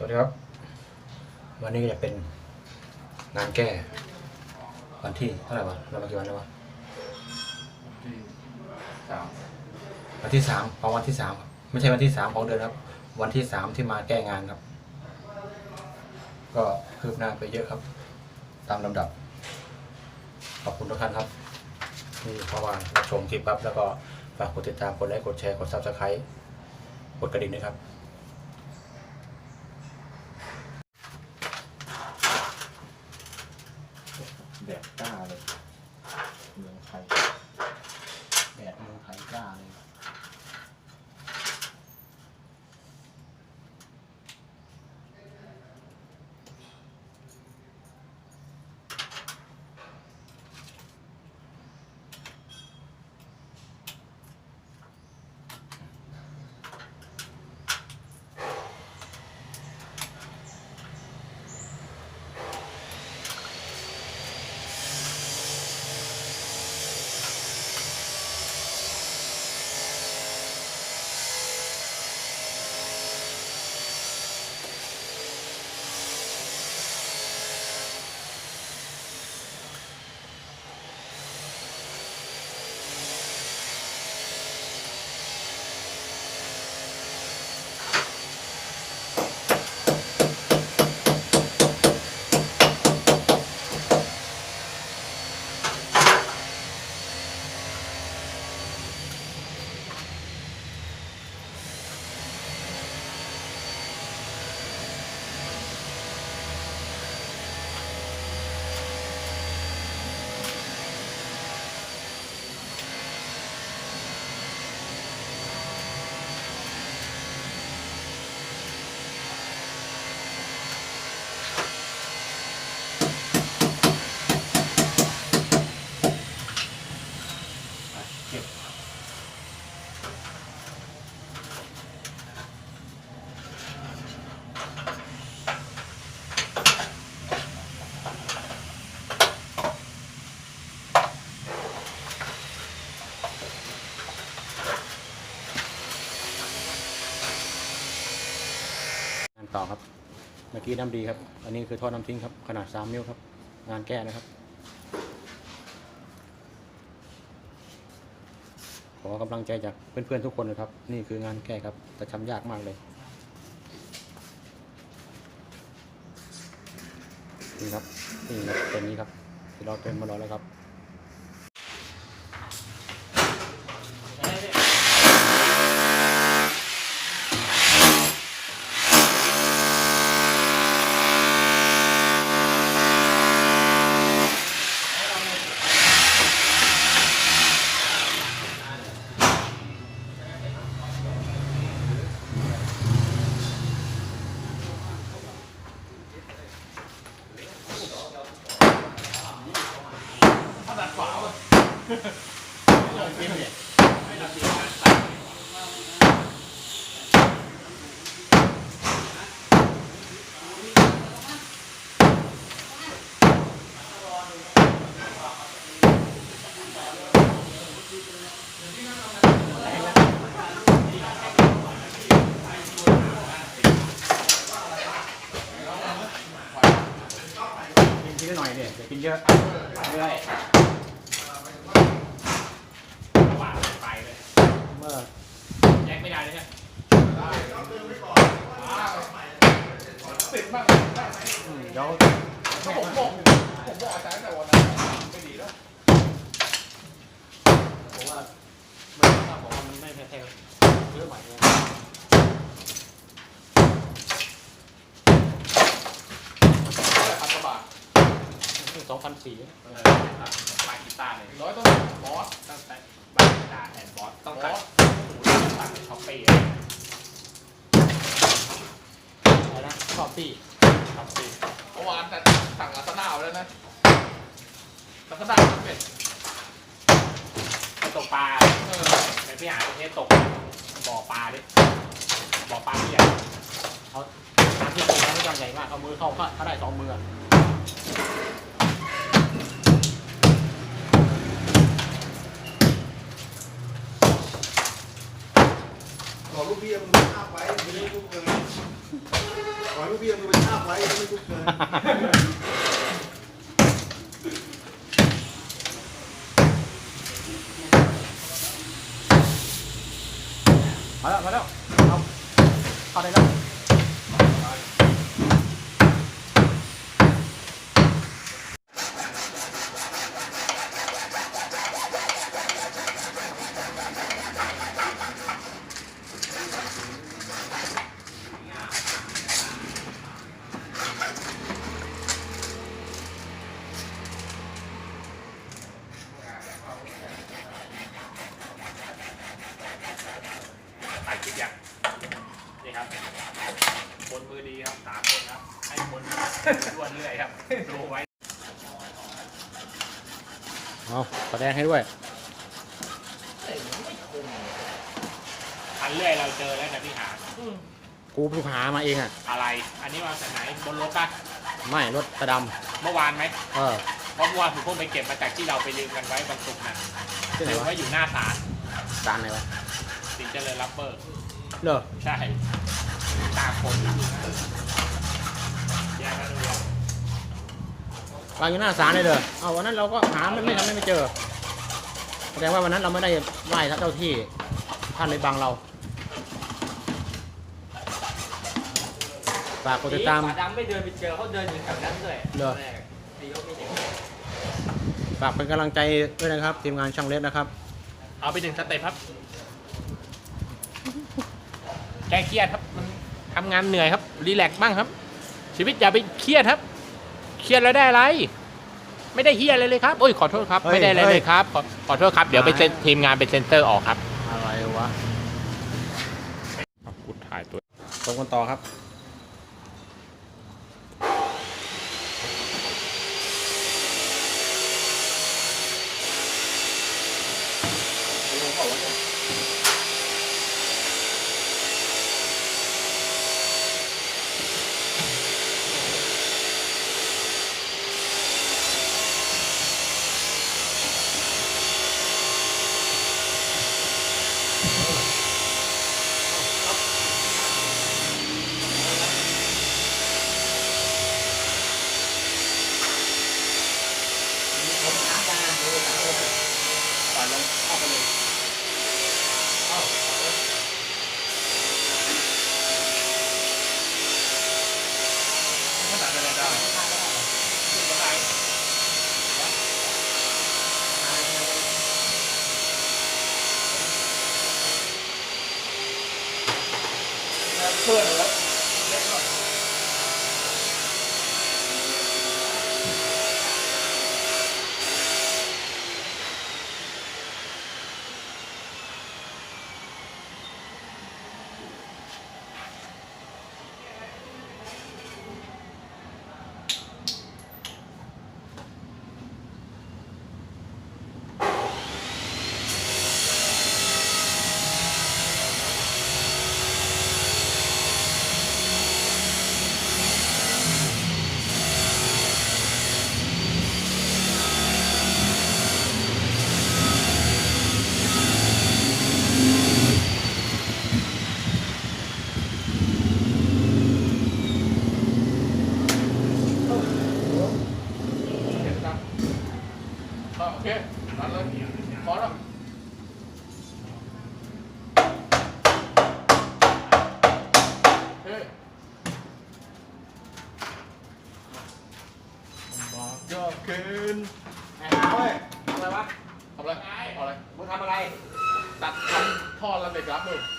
สวัสดีครับ วันนี้จะเป็นงานแก้วันที่เท่าไหร่วะเรามากี่วันแล้ววะที่สามวันที่สามของวันที่สามครับไม่ใช่วันที่สามของเดือนครับ วันที่สามที่มาแก้งานครับ ก็คืบหน้าไปเยอะครับ ตามลำดับ ขอบคุณทุกท่านครับที่เข้ามารับชมคลิปครับ แล้วก็ฝากกดติดตามกดไลค์กดแชร์กดซับสไครต์กดกระดิ่งด้วยครับ กี้น้ำดีครับ อันนี้คือท่อน้ำทิ้งครับ ขนาด 3 นิ้วครับ งานแก้นะครับ ขอกำลังใจจากเพื่อนๆทุกคนนะครับ นี่คืองานแก้ครับ แต่ทำยากมากเลย นี่ครับ นี่ครับตัวนี้ครับที่เราเต็มมารอแล้วครับ กินทีละหน่อยเนี่ยอย่ากินเยอะเรื่อย หวานไปเลย เมื่อ แยกไม่ได้เลยเนี่ย ติดบ้าง อืมเดี๋ยว ก็ผมบอกผมบอกอาจารย์ตั้งแต่วันนั้นไม่ดีแล้ว ผมว่า มันถ้าบอกว่ามันไม่แท้ๆเยอะใหม่เลยพันกว่าบาทสองพันสี่เออบ้ากีตาร์เลยร้อยต้นบอสตั้งแต่บ้านกีตาร์แทนบอสต้องตัดหูต้องตัดช็อปปี้อะไรนะช็อบปี้ช็อปปี้เมื่อวานแต่สั่งลาซาด้าวแล้วนะลาซาด้าเป็ด ตกปลาเออไปพี่หาประเทศตกบ่อปลาดิบ่อปลาที่ใหญ่เอาน้ำที่ตรงนั้นไม่ต้องใหญ่มากเอามือเข้าก็ถ้าได้สองมืออะขอลูกพี่มึงภาพไว้ไม่ได้ลูกเลยขอให้ลูกพี่เอามือไปทาบไว้ไม่ทุกเกิน มาแล้วมาแล้วเอาเข้าได้แล้ว ถ่ายคลิปยังนี่ครับ คนมือดีครับสามคนครับ ให้คนด้วนเรื่อยครับดูไว้เอาแสดงให้ด้วยอันเรื่อยเราเจอแล้วนะพี่หา กูเพิ่งหามาเองอะ อะไร อันนี้มาจากไหนบนรถปะไม่รถตะดเมื่อวานไหมำเออ เพราะเมื่อวานผมเพิ่งไปเก็บมาจากที่เราไปลืมกันไว้บางสุกร์นะที่ไหนลืมวะไว้อยู่หน้าศาลจานไหนวะ สินเจริญรับเบอร์ เหรอใช่ตาคนอยู่นะแยกกันดูวางอยู่หน้าศาลเลยเด้อเอาวันนั้นเราก็หาไม่ไม่ทำไม่เจอ แสดงว่าวันนั้นเราไม่ได้ไหว้เจ้าที่ท่านเลยบังเราฝากกดติดตามป่าดำไม่เดินไปเจอเขาเดินอยู่แถวนั้นเลยเหรอแรกดีเขาไม่เห็นฝากเป็นกำลังใจด้วยนะครับ ทีมงานช่างเล็กนะครับ เอาไปหนึ่งสเต็ปครับ แก้เครียดครับ มันทำงานเหนื่อยครับ รีแลกซ์บ้างครับ ชีวิตอย่าไปเครียดครับ เครียดแล้วได้อะไร ไม่ได้เฮียอะไรเลยครับโอ้ยขอโทษครับเฮ้ยไม่ได้อะไรเฮ้ยเลยครับ ขอขอโทษครับ เดี๋ยวไปเซ็นทีมงานเป็นเซนเตอร์ออกครับ อะไรวะกูถ่ายตัว ตรงกันต่อครับ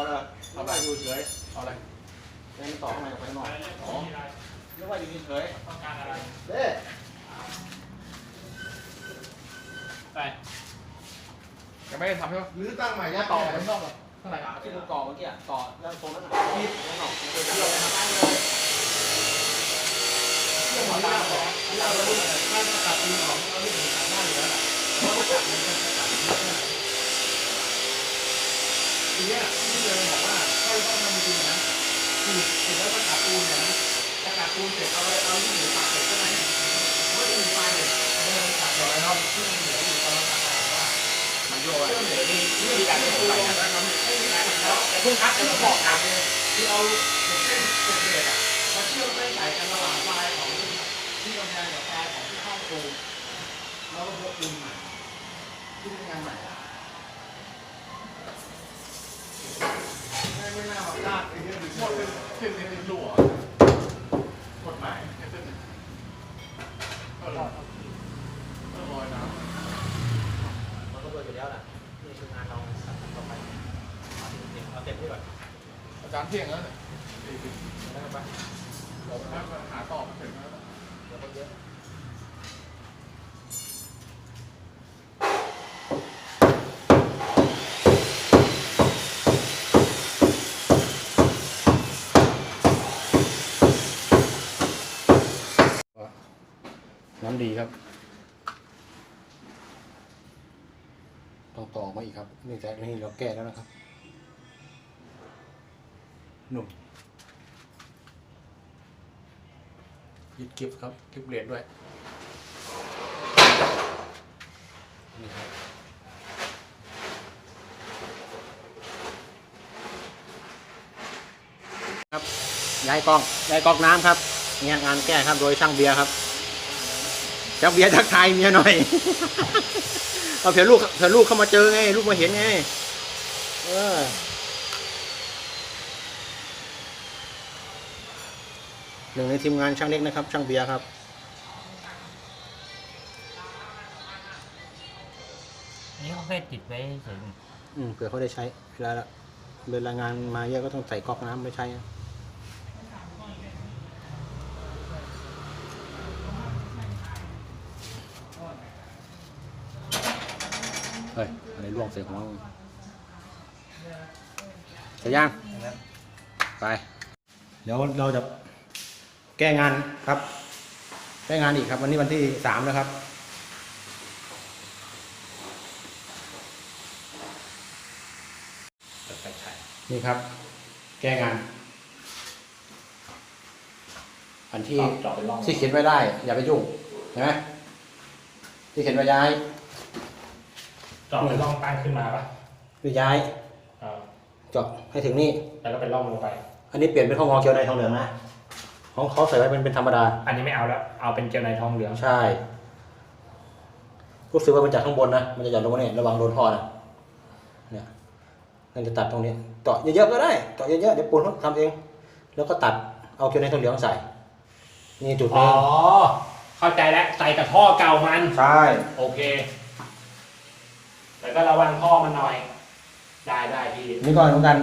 เอาเลยทำอะไรอยู่เฉย เอาอะไรเดินต่อข้างในไปข้างนอกอ๋อนึกว่าอยู่เฉยต้องการอะไรเด้ไปยังไม่ได้ทำใช่ไหมหรือตั้งใหม่แค่ยัดต่ต่ออไปข้างนอกเหรอข้างในอะที่มึงก่อเมื่อกี้อะก่อเรื่องตรงนั้นอะที่ข้างนอกมึงไปเที่ยวเลยนะเลยเรื่องของเราเหรอเราเราดูถ้าตัดตีของเราไม่ถึงตัดหน้าอยู่แล้วเพราะว่าตัดมันจะตัด เยอะนะทีเนี้ยที่เลยบอกว่าถ้าต้องทำจริงนะคือเสร็จแล้วก็ตัดปูนนี่ยนะถ้าปูนเสร็จเอาไปเอาที่หลือตัดเสร็จใช่ไหมไม่ได้มีไฟเลยเดินตัดเลยเนาะที่มันเหลืออยู่ตอนเราตัดออกว่ามันโยเชื่อมเหลือนี่วิธีการเล่นปูไปนนะครับไม่มีอะไรแล้วแต่พิ่งคัดจะบอกครับคือเอาเส้นเศษเหล็กอะมาเชื่อมไม่ใส่กันระหว่างปลายของที่กำแพงกับไฟของที่ห้องปูนแล้วก็พวกปูนใหม่ที่ทำงานใหม่ ไม่ไม่น่ามาพลาดไอ้เรื่องนี้หมดเป็นเส้นเส้นเส้นรั่วกฎหมายเส้นเส้นก็รอดก็ลอยน้ำมันก็เบิร์อยู่แล้วแหละนี่คืองานเราสัตว์ต่อไปเอาเต็มเอาเต็มที่ก่อนอาจารย์เที่ยงแล้วเนี่ยสี่สิบแล้วไปเราหาต่อมาถึงแล้วเดี๋ยวคนเยอะ น้ำดีครับต้องต่อมาอีกครับนี่แต่นี่เราแก้แล้วนะครับ หนุ่มยึดกิฟครับกิฟเลดด้วยนี่ครับครับย้ายกล้องย้ายกล้องน้ำครับเนี่ยงานแก้ครับโดยช่างเบียร์ครับ จับเบียร์ทักทายเมียหน่อยเอาเผื่อลูกเผื่อลูกเข้ามาเจอไง ลูกมาเห็นไง เออหนึ่งในทีมงานช่างเล็กนะครับ ช่างเบียร์ครับนี่เขาแค่ติดไว้เฉยอืมเผื่อเขาได้ใช้เวลาเวลางานมาเยอะก็ต้องใส่ก๊อกน้ำไม่ใช้นะเฮ้ยอะไรล่วงใส่หัวมึงเสร็จยังไป เดี๋ยวเราจะแก้งานครับ แก้งานอีกครับ วันนี้วันที่สามแล้วครับ นี่ครับ แก้งาน อันที่เจาะเป็นร่องที่เขียนไว้ได้ อย่าไปยุ่งเห็นไหมที่เขียนไว้ย้าย เจาะเป็นร่องตั้งขึ้นมาปะไปย้ายอ่าเจาะให้ถึงนี่ แล้วก็เป็นร่องลงไป อันนี้เปลี่ยนเป็นข้องอเกียวในทองเหลืองนะ ของเขาใส่ไว้เป็นเป็นธรรมดา อันนี้ไม่เอาแล้ว เอาเป็นเจลในทองเหลืองใช่รู้สึกว่ามันจากข้างบนนะ มันจะหย่อนลงมาเนี่ยระวังโดนท่อนะเนี่ยนั่นจะตัดตรงนี้เจาะเยอะๆก็ได้เจาะเยอะๆเดี๋ยวปูนเขาทำเอง แล้วก็ตัดเอาเกียวในทองเหลืองใส่ นี่จุดอ๋นี้อเข้าใจแล้วใส่กับท่อเก่ามัน ใช่ โอเค แต่ก็ระวังท่อมันหน่อย ได้ได้พี่นี่ก็เหมือนกัน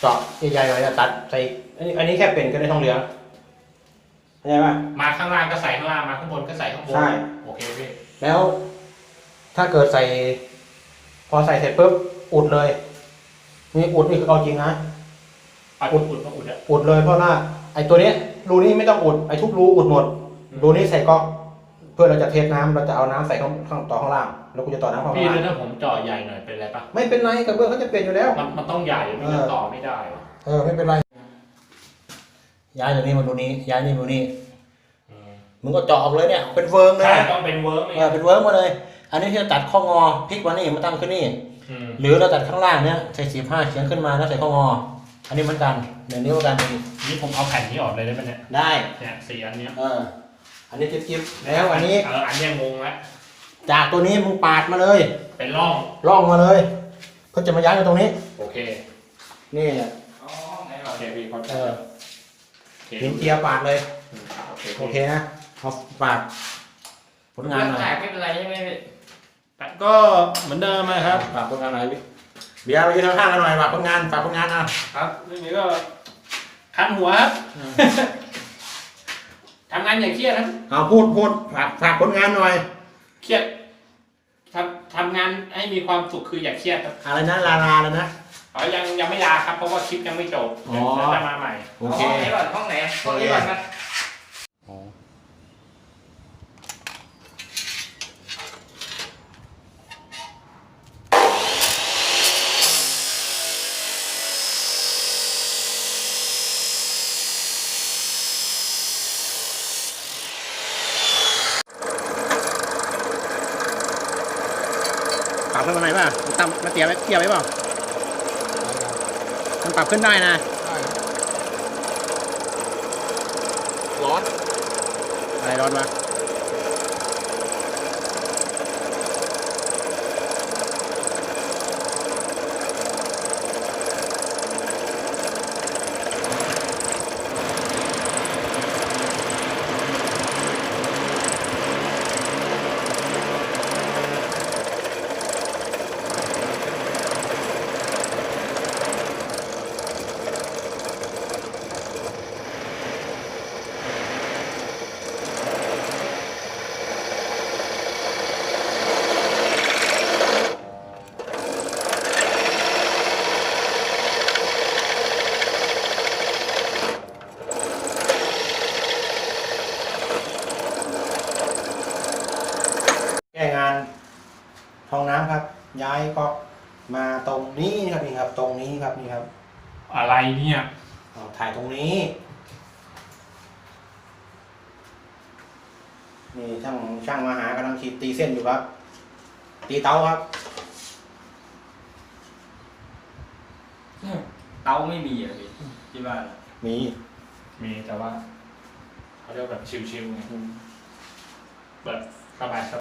เจาะใหญ่ๆหน่อยจะตัดใส่อันนี้อันนี้แค่เป็นก็ได้ทองเหลืองเข้าใจป่ะ มาข้างล่างก็ใส่ข้างล่างมาข้างบนก็ใส่ข้างบนใช่ โอเคพี่แล้ว ถ้าเกิดใส่ พอใส่เสร็จปุ๊บอุดเลยนี่อุดนี่คือเอาจริงนะเอาอุดอุดมาอุดอะอุดเลยเพราะว่าไอ้ตัวเนี้ยรูนี้ไม่ต้องอุดไอ้ทุกรูอุดหมดอืมรูนี้ใส่ก๊อกเพื่อเราจะเทสน้ำเราจะเอาน้ำใส่ข้างข้างต่อข้างล่าง แล้วกูจะต่อน้ำข้างพี่ล่างแล้วถ้าผมเจาะใหญ่หน่อยเป็นไรปะไม่เป็นไรกระเบื้องเขาจะเปลี่ยนอยู่แล้ว มันมันต้องใหญ่ไม่งั้นเออต่อไม่ได้เออไม่เป็นไร ย้ายจากนี้มารูนี้ ย้ายนี่มารูนี้อืมมึงก็เจาะออกเลยเนี่ย เป็นเวิร์งเลใช่ยต้องเป็นเวิร์กเลยเออเป็นเวิร์กมาเลย อันนี้ที่จะตัดข้องอพลิกมานี่มาตั้งขึ้นนี่ อืมหรือเราตัดข้างล่างเนี้ยใส่สีผ้าเฉียงขึ้นมาแล้วใส่ข้องอ อันนี้เหมือนกันเดี๋ยวนี้ว่ากันดีนี่ผมเอาแผ่นนี้ออกเลยได้ไหมเนี่ยได้ เนี่ยสี่อันเนี้ย เออ อันนี้จิ๊บจิ๊บแล้วอันนี้เอออันเนี้ยงงแล้วจากตัวนี้มึงปาดมาเลยเป็นร่องล่องมาเลยเพื่อจะมาย้ายมาตรงนี้ โอเคนี่อ๋อไหนโอเคพี่เขาเออโอเคหินเจียร์ปาดเลย โอเคโอเคนะเอาปาดผลงานหน่อยแตกไม่เป็นไรใช่ไหมพี่แต่ก็เหมือนเดิมนะครับฝากผลงานหน่อยพี่เบียร์ไปยืนข้างๆกันหน่อยฝากผลงานฝากผลงานอะครับเรื่องนี้ก็คันหัวครับ ทำงานอย่างเครียดครับเอาพูดพูดฝากฝากผลงานหน่อย เครียดทำทำงานให้มีความสุขคืออย่าเครียดครับอะไรนะลาลาแล้วนะ อ๋อยังยังไม่ลาครับเพราะว่าคลิปยังไม่จบอ๋อเดี๋ยวจะมาใหม่ โอเค ห้องไหนก่อนห้องไหนห้องนี้ก่อนนะ รับขึ้นมาหน่อยป่ะมันต่ำมันเตี้ยไว้เตี้ยไว้เปล่ามันปรับขึ้นได้นะ ร้อนเออะไรร้อนมา แก้งานห้องน้ำครับ ย้ายก็มาตรงนี้ครับนี่ครับ ตรงนี้ครับนี่ครับ อะไรเนี่ยเอาถ่ายตรงนี้นี่ช่างช่างมาหากำลังขีดตีเส้นอยู่ครับ ตีเตาครับ เตาไม่มีอะพี่ที่บ้านมีมีแต่ว่าเขาเรียกแบบชิวๆไงแบบสบาย